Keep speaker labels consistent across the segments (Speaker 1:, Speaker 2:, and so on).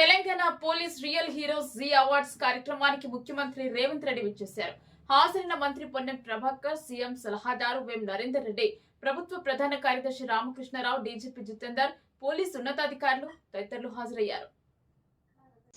Speaker 1: Telangana police real heroes Zee awards కార్యక్రమానికి ముఖ్యమంత్రి రేవంత్ రెడ్డి విచ్చేశారు. హాజరైన మంత్రి పొన్నం ప్రభాకర్ సీఎం సలహాదారు వేం నరేందర్ రెడ్డి ప్రభుత్వ ప్రధాన కార్యదర్శి రామకృష్ణరావు డీజీపీ జితేందర్ పోలీసు ఉన్నతాధికారులు తదితరులు హాజరయ్యారు.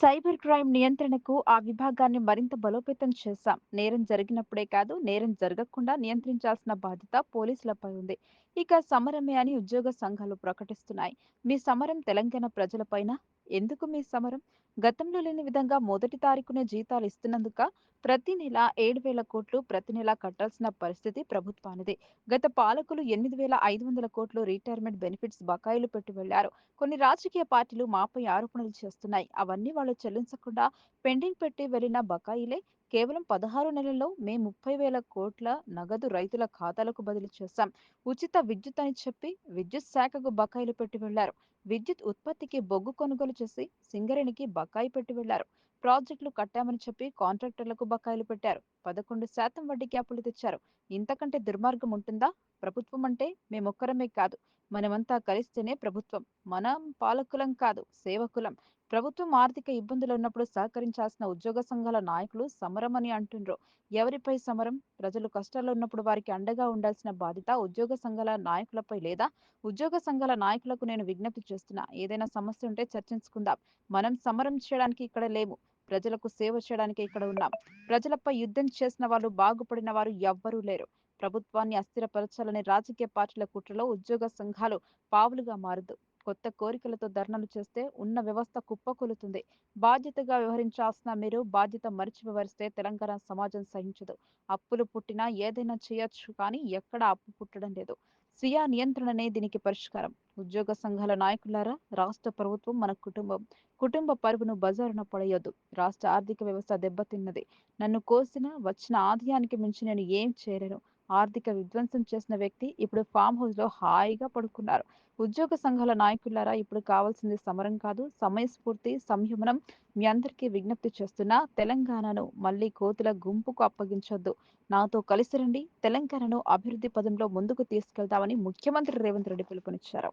Speaker 2: సైబర్ క్రైమ్ నియంత్రణకు ఆ విభాగాన్ని మరింత బలోపేతం చేశాం. నేరం జరిగినప్పుడే కాదు నేరం జరగకుండా నియంత్రించాల్సిన బాధ్యత పోలీసులపై ఉంది. ఇక సమరమే అని ఉద్యోగ సంఘాలు ప్రకటిస్తున్నాయి. మీ సమరం తెలంగాణ ప్రజలపైన ఎందుకు మీ సమరం? గతంలో లేని విధంగా మొదటి తారీఖునే జీతాలు ఇస్తున్నందుక ప్రతి నెల ఏడు వేల కోట్లు ప్రతి నెల కట్టాల్సిన పరిస్థితి ప్రభుత్వానిది. గత పాలకులు ఎనిమిది వేల ఐదు వందల కోట్లు రిటైర్మెంట్ బెనిఫిట్స్ బకాయిలు పెట్టి వెళ్ళారు కొన్ని రాజకీయ పార్టీలు మాపై ఆరోపణలు చేస్తున్నాయి. అవన్నీ వాళ్ళు చెల్లించకుండా పెండింగ్ పెట్టి వెళ్ళిన బకాయిలే కేవలం పదహారు నెలల్లో మే ముప్పై వేల కోట్ల నగదు రైతుల ఖాతాలకు బదిలీ చేశాం. ఉచిత విద్యుత్ అని చెప్పి విద్యుత్ శాఖకు బకాయిలు పెట్టి వెళ్ళారు. విద్యుత్ ఉత్పత్తికి బొగ్గు కొనుగోలు చేసి సింగరేణికి బకాయి పెట్టి వెళ్ళారు. ప్రాజెక్టులు కట్టామని చెప్పి కాంట్రాక్టర్లకు బకాయిలు పెట్టారు. పదకొండు శాతం వడ్డీకి అప్పులు తెచ్చారు. ఇంతకంటే దుర్మార్గం ఉంటుందా? ప్రభుత్వం అంటే మేమొక్కరమే కాదు. మనమంతా కలిస్తేనే ప్రభుత్వం. మనం పాలకులం కాదు సేవకులం. ప్రభుత్వం ఆర్థిక ఇబ్బందులు ఉన్నప్పుడు సహకరించాల్సిన ఉద్యోగ సంఘాల నాయకులు సమరం అని అంటుండ్రు. ఎవరిపై సమరం? ప్రజలు కష్టాల్లో ఉన్నప్పుడు వారికి అండగా ఉండాల్సిన బాధ్యత ఉద్యోగ సంఘాల నాయకులపై లేదా? ఉద్యోగ సంఘాల నాయకులకు నేను విజ్ఞప్తి చేస్తున్నా. ఏదైనా సమస్య ఉంటే చర్చించుకుందాం. మనం సమరం చేయడానికి ఇక్కడ లేము. ప్రజలకు సేవ చేయడానికి ఇక్కడ ఉన్నాం. ప్రజలపై యుద్ధం చేసిన వాళ్ళు బాగుపడిన వారు ఎవ్వరూ లేరు. ప్రభుత్వాన్ని అస్థిరపరచాలనే రాజకీయ పార్టీల కుట్రలో ఉద్యోగ సంఘాలు పావులుగా మారదు కొత్త కోరికలతో ధర్నాలు చేస్తే ఉన్న వ్యవస్థ కుప్పకూలుతుంది. బాధ్యతగా వ్యవహరించాల్సిన మీరు బాధ్యత మరిచి తెలంగాణ సమాజం సహించదు. అప్పులు పుట్టినా ఏదైనా చేయొచ్చు కానీ ఎక్కడ అప్పు పుట్టడం లేదు. స్వీయ నియంత్రణనే దీనికి పరిష్కారం. ఉద్యోగ సంఘాల నాయకులారా రాష్ట్ర ప్రభుత్వం మన కుటుంబం. కుటుంబ పరువును బజారున పడేయొద్దు. రాష్ట్ర ఆర్థిక వ్యవస్థ దెబ్బతిన్నది. నన్ను కోసిన వచ్చిన ఆదాయానికి మించి నేను ఏం చేయలేను. ఆర్థిక విధ్వంసం చేసిన వ్యక్తి ఇప్పుడు ఫామ్ హౌస్లో హాయిగా పడుకున్నారు. ఉద్యోగ సంఘాల నాయకులారా ఇప్పుడు కావాల్సింది సమరం కాదు సమయస్ఫూర్తి సంయమనం. మీ అందరికీ విజ్ఞప్తి చేస్తున్నా తెలంగాణను మళ్ళీ కోతుల గుంపుకు అప్పగించొద్దు. నాతో కలిసి రండి తెలంగాణను అభివృద్ధి పదంలో ముందుకు తీసుకెళ్తామని ముఖ్యమంత్రి రేవంత్ రెడ్డి పిలుపునిచ్చారు.